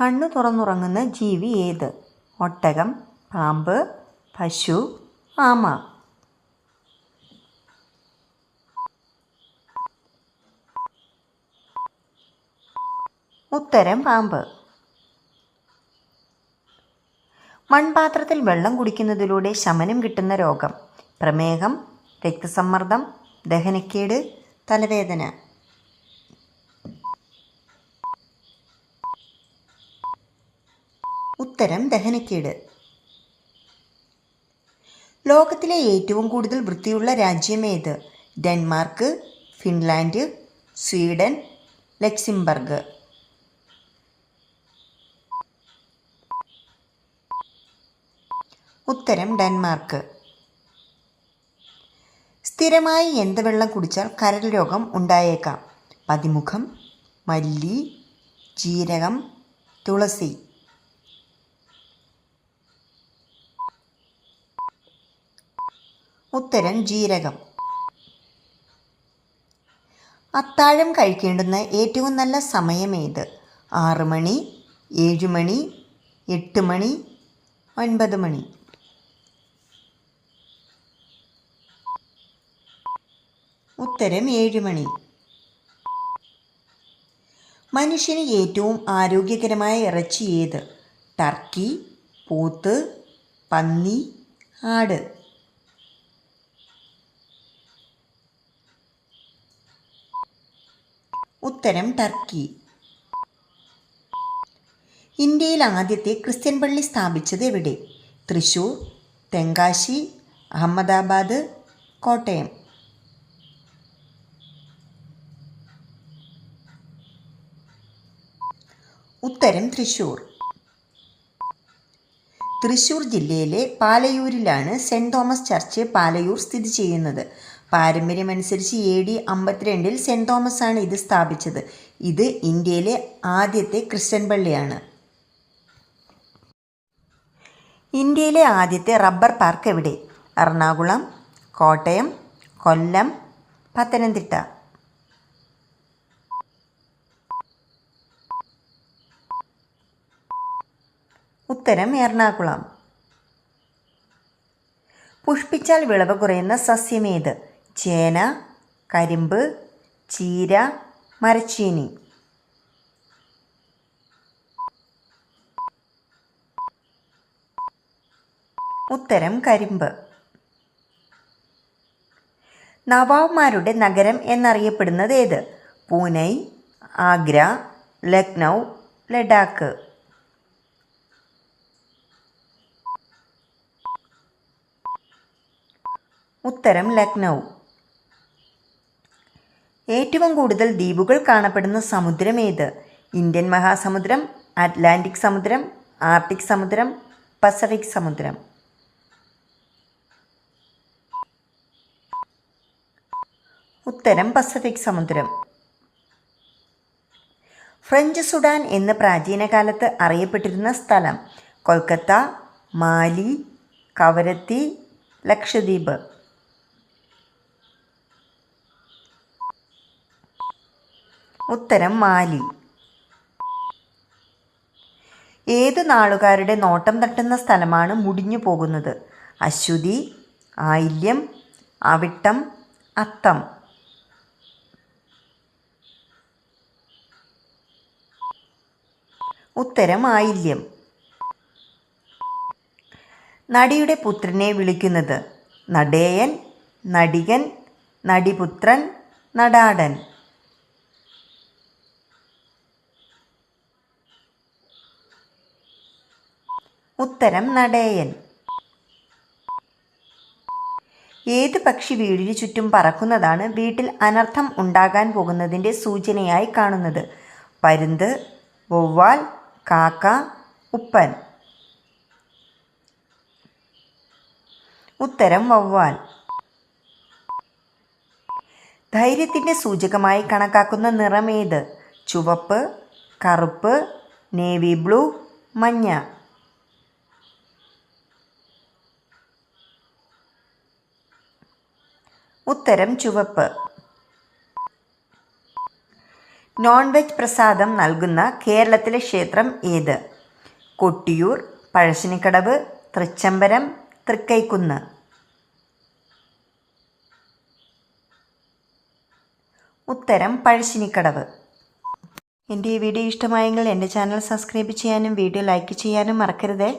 കണ്ണു തുറന്നുറങ്ങുന്ന ജീവി ഏത്? ഒട്ടകം പാമ്പ് പശു ആമ. ഉത്തരം പാമ്പ്. മൺപാത്രത്തിൽ വെള്ളം കുടിക്കുന്നതിലൂടെ ശമനം കിട്ടുന്ന രോഗം. പ്രമേഹം രക്തസമ്മർദ്ദം ദഹനക്കേട് തലവേദന. ഉത്തരം ദഹനക്കേട്. ലോകത്തിലെ ഏറ്റവും കൂടുതൽ വൃത്തിയുള്ള രാജ്യമേത് ഡെൻമാർക്ക് ഫിൻലാൻഡ് സ്വീഡൻ ലക്സിംബർഗ്. ഉത്തരം ഡെൻമാർക്ക്. സ്ഥിരമായി എന്ത് വെള്ളം കുടിച്ചാൽ കരൾ രോഗം ഉണ്ടായേക്കാം? പതിമുഖം മല്ലി ജീരകം തുളസി. ഉത്തരം ജീരകം. അത്താഴം കഴിക്കേണ്ടുന്ന ഏറ്റവും നല്ല സമയം ഏത് ആറ് മണി ഏഴ് മണി എട്ട് മണി ഒൻപത് മണി. ഉത്തരം ഏഴ് മണി. മനുഷ്യന് ഏറ്റവും ആരോഗ്യകരമായ ഇറച്ചി ഏത്? ടർക്കി പോത്ത് പന്നി ആട്. ഉത്തരം ടർക്കി. ഇന്ത്യയിൽ ആദ്യത്തെ ക്രിസ്ത്യൻ പള്ളി സ്ഥാപിച്ചത് എവിടെ? തൃശൂർ തെങ്കാശി അഹമ്മദാബാദ് കോട്ടയം. ഉത്തരം തൃശൂർ. തൃശൂർ ജില്ലയിലെ പാലയൂരിലാണ് സെന്റ് തോമസ് ചർച്ച് പാലയൂർ സ്ഥിതി ചെയ്യുന്നത്. പാരമ്പര്യമനുസരിച്ച് എ ഡി അമ്പത്തിരണ്ടിൽ സെന്റ് തോമസ് ആണ് ഇത് സ്ഥാപിച്ചത്. ഇത് ഇന്ത്യയിലെ ആദ്യത്തെ ക്രിസ്ത്യൻ പള്ളിയാണ്. ഇന്ത്യയിലെ ആദ്യത്തെ റബ്ബർ പാർക്ക് എവിടെ? എറണാകുളം കോട്ടയം കൊല്ലം പത്തനംതിട്ട. ഉത്തരം എറണാകുളം. പുഷ്പിച്ചാൽ വിളവ് കുറയുന്ന സസ്യമേത്? ചേന കരിമ്പ് ചീര മരച്ചീനി. ഉത്തരം കരിമ്പ്. നവാബ്മാരുടെ നഗരം എന്നറിയപ്പെടുന്നത് ഏത്? പൂനെ ആഗ്ര ലക്നൗ ലഡാക്ക്. ഉത്തരം ലക്നൗ. ഏറ്റവും കൂടുതൽ ദ്വീപുകൾ കാണപ്പെടുന്ന സമുദ്രം ഏത്? ഇന്ത്യൻ മഹാസമുദ്രം അറ്റ്ലാന്റിക് സമുദ്രം ആർട്ടിക് സമുദ്രം പസഫിക് സമുദ്രം. ഉത്തരം പസഫിക് സമുദ്രം. ഫ്രഞ്ച് സുഡാൻ എന്ന് പ്രാചീന കാലത്ത് അറിയപ്പെട്ടിരുന്ന സ്ഥലം കൊൽക്കത്ത മാലി കവരത്തി ലക്ഷദ്വീപ്. ഉത്തരം മാലി. ഏത് നാളുകാരുടെ നോട്ടം തട്ടുന്ന സ്ഥലമാണ് മുടിഞ്ഞു പോകുന്നത്? അശ്വതി ആയില്യം അവിട്ടം അത്തം. ഉത്തരം ആയില്യം. നടിയുടെ പുത്രനെ വിളിക്കുന്നത് നടേയൻ നടികൻ നടിപുത്രൻ നടാടൻ. ഉത്തരം നടേയൻ. ഏത് പക്ഷി വീടിനു ചുറ്റും പറക്കുന്നതാണ് വീട്ടിൽ അനർത്ഥം ഉണ്ടാകാൻ പോകുന്നതിന്റെ സൂചനയായി കാണുന്നത്. പരുന്ത് വവ്വാൽ കാക്ക ഉപ്പൻ. ഉത്തരം വവ്വാൽ. ധൈര്യത്തിന്റെ സൂചകമായി കണക്കാക്കുന്ന നിറമേത്? ചുവപ്പ് കറുപ്പ് നേവി ബ്ലൂ മഞ്ഞ. ഉത്തരം ചുവപ്പ്. നോൺ വെജ് പ്രസാദം നൽകുന്ന കേരളത്തിലെ ക്ഷേത്രം ഏത്? കൊട്ടിയൂർ പഴശ്ശിനിക്കടവ് തൃച്ചംബരം തൃക്കൈക്കുന്ന്. ഉത്തരം പഴശ്ശിനിക്കടവ്. എന്റെ ഈ വീഡിയോ ഇഷ്ടമായെങ്കിൽ എന്റെ ചാനൽ സബ്സ്ക്രൈബ് ചെയ്യാനും വീഡിയോ ലൈക്ക് ചെയ്യാനും മറക്കരുതേ.